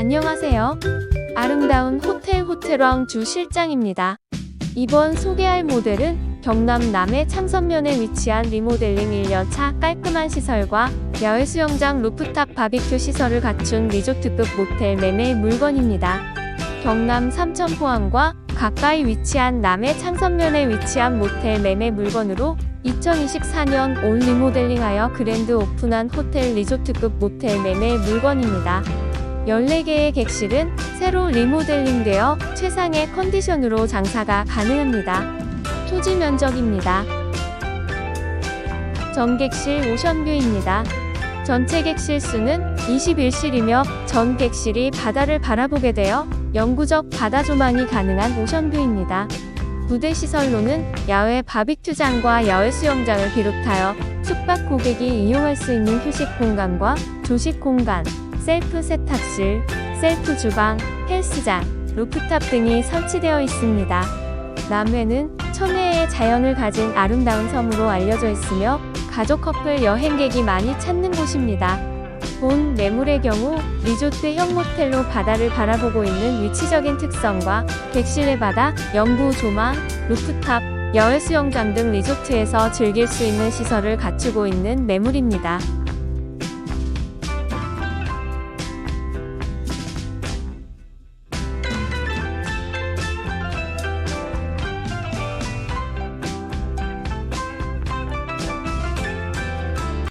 안녕하세요. 아름다운 호텔 호텔왕 주 실장입니다. 이번 소개할 모델은 경남 남해 창선면에 위치한 리모델링 1년차 깔끔한 시설과 야외 수영장 루프탑 바비큐 시설을 갖춘 리조트급 모텔 매매 물건입니다. 경남 삼천포항과 가까이 위치한 남해 창선면에 위치한 모텔 매매 물건으로 2024년 올 리모델링하여 그랜드 오픈한 호텔 리조트급 모텔 매매 물건입니다. 14개의 객실은 새로 리모델링되어 최상의 컨디션으로 장사가 가능합니다. 토지 면적입니다. 전 객실 오션뷰입니다. 전체 객실 수는 21실이며 전 객실이 바다를 바라보게 되어 영구적 바다 조망이 가능한 오션뷰입니다. 부대 시설로는 야외 바비큐장과 야외 수영장을 비롯하여 숙박 고객이 이용할 수 있는 휴식 공간과 조식 공간, 셀프 세탁실, 셀프 주방, 헬스장, 루프탑 등이 설치되어 있습니다. 남해는 천혜의 자연을 가진 아름다운 섬으로 알려져 있으며 가족 커플 여행객이 많이 찾는 곳입니다. 본 매물의 경우 리조트형 모텔로 바다를 바라보고 있는 위치적인 특성과 객실의 바다, 영구 조망, 루프탑, 야외 수영장 등 리조트에서 즐길 수 있는 시설을 갖추고 있는 매물입니다.